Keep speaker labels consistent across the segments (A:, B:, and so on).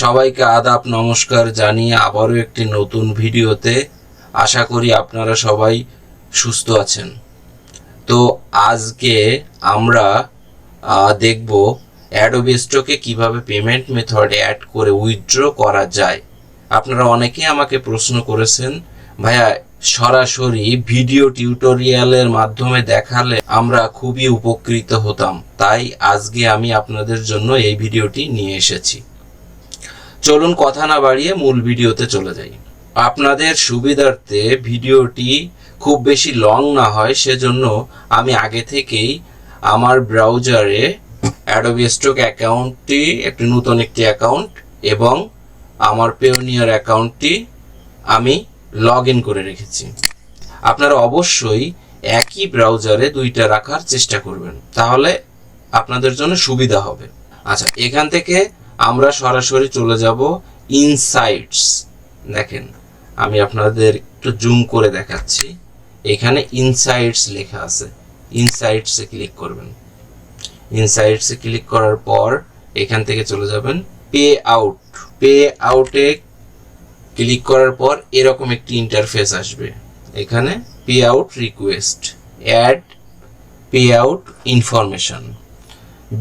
A: সবাইকে আদাব, নমস্কার জানিয়ে আবারও একটি নতুন ভিডিওতে আশা করি আপনারা সবাই সুস্থ আছেন। তো আজকে আমরা দেখব অ্যাডোবি স্টকে কীভাবে পেমেন্ট মেথড অ্যাড করে উইথড্র করা যায়। আপনারা অনেকেই আমাকে প্রশ্ন করেছেন, ভাইয়া, সরাসরি ভিডিও টিউটোরিয়ালের মাধ্যমে দেখালে আমরা খুবই উপকৃত হতাম। তাই আজকে আমি আপনাদের জন্য এই ভিডিওটি নিয়ে এসেছি। চলুন কথা না বাড়িয়ে মূল ভিডিওতে চলে যাই। আপনাদের সুবিধার্থে ভিডিওটি খুব বেশি লং না হয়, সেজন্য আমি আগে থেকেই আমার ব্রাউজারে অ্যাডোবি স্টক অ্যাকাউন্টটি একটি নতুন একটি অ্যাকাউন্ট এবং আমার পেওনিয়ার অ্যাকাউন্টটি আমি লগ ইন করে রেখেছি। আপনারা অবশ্যই একই ব্রাউজারে দুইটা রাখার চেষ্টা করবেন, তাহলে আপনাদের জন্য সুবিধা হবে। আচ্ছা এখান থেকে আমরা সরাসরি চলে যাব ইনসাইটস দেখেন, আমি আপনাদের একটু জুম করে দেখাচ্ছি। এখানে ইনসাইটস লেখা আছে। ইনসাইটসে ক্লিক করবেন। ইনসাইটসে ক্লিক করার পর এখান থেকে চলে যাবেন পে আউট পে আউটে ক্লিক করার পর এরকম একটি ইন্টারফেস আসবে। এখানে payout request add payout information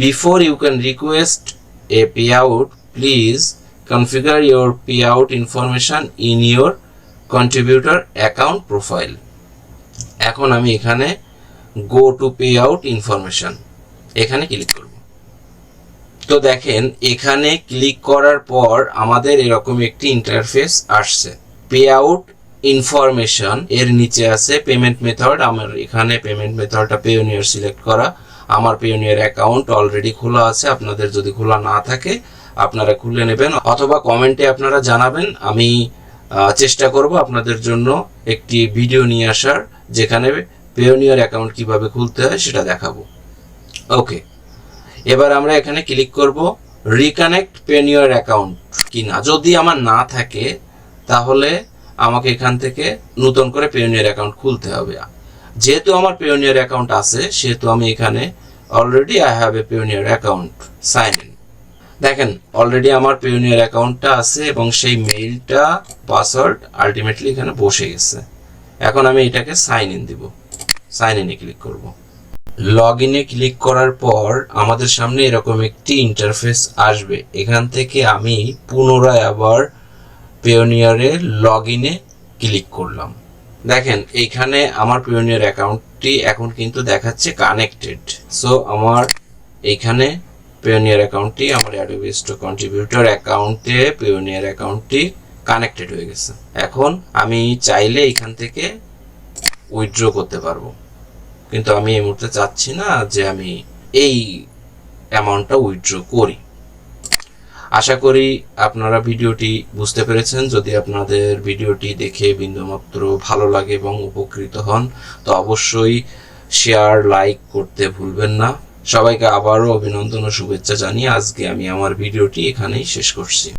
A: before you can request a payout, please configure your payout information in your contributor account profile. এখন আমি এখানে go to pay out information এখানে ক্লিক করব। তো দেখেন এখানে ক্লিক করার পর আমাদের এরকম একটি ইন্টারফেস আসছে। পে আউট ইনফরমেশন এর নিচে আছে পেমেন্ট মেথড আমার এখানে পেমেন্ট মেথডটা পেওনিয়ার সিলেক্ট করা। আমার পেওনিয়ার অ্যাকাউন্ট অলরেডি খোলা আছে। আপনাদের যদি খোলা না থাকে, আপনারা খুলে নেবেন অথবা কমেন্টে আপনারা জানাবেন। আমি চেষ্টা করব আপনাদের জন্য একটি ভিডিও নিয়ে আসার, যেখানে পেওনিয়ার অ্যাকাউন্ট কীভাবে খুলতে হয় সেটা দেখাবো। ওকে এবার আমরা এখানে ক্লিক করব রিকানেক্ট পেনিয়র অ্যাকাউন্ট কিনা। যদি আমার না থাকে, তাহলে আমাকে এখান থেকে নতুন করে পেনিয়র অ্যাকাউন্ট খুলতে হবে। যেহেতু আমার পেনিয়র অ্যাকাউন্ট আছে, সেহেতু আমি এখানে already I have a Payoneer account sign in দেখেন অলরেডি আমার পেনিয়র অ্যাকাউন্টটা আছে এবং সেই মেইলটা পাসওয়ার্ড আলটিমেটলি এখানে বসে গেছে। এখন আমি এটাকে সাইন ইন দিব। সাইন ইনে ক্লিক করব। লগ ইনে ক্লিক করার পর আমাদের সামনে এরকম একটি ইন্টারফেস আসবে। এখান থেকে আমি পুনরায় আবার পেওনিয়ারে লগ ইনে ক্লিক করলাম। দেখেন, এইখানে আমার পেওনিয়ার অ্যাকাউন্টটি এখন কিন্তু দেখাচ্ছে কানেক্টেড সো আমার এইখানে পেওনিয়ার অ্যাকাউন্টটি আমার অ্যাডোবি স্টোর কন্ট্রিবিউটর অ্যাকাউন্টে পেওনিয়ার অ্যাকাউন্টটি কানেক্টেড হয়ে গেছে। এখন আমি চাইলে এখান থেকে উইথড্র করতে পারব। কিন্তু আমি এই মুহূর্তে চাচ্ছি না যে আমি এই অ্যামাউন্টটা উইথড্র করি। আশা করি আপনারা ভিডিওটি বুঝতে পেরেছেন। যদি আপনাদের ভিডিওটি দেখে বিন্দুমাত্র ভালো লাগে এবং উপকৃত হন, তো অবশ্যই শেয়ার লাইক করতে ভুলবেন না। সবাইকে আবারও অভিনন্দন ও শুভেচ্ছা জানিয়ে আজকে আমি আমার ভিডিওটি এখানেই শেষ করছি।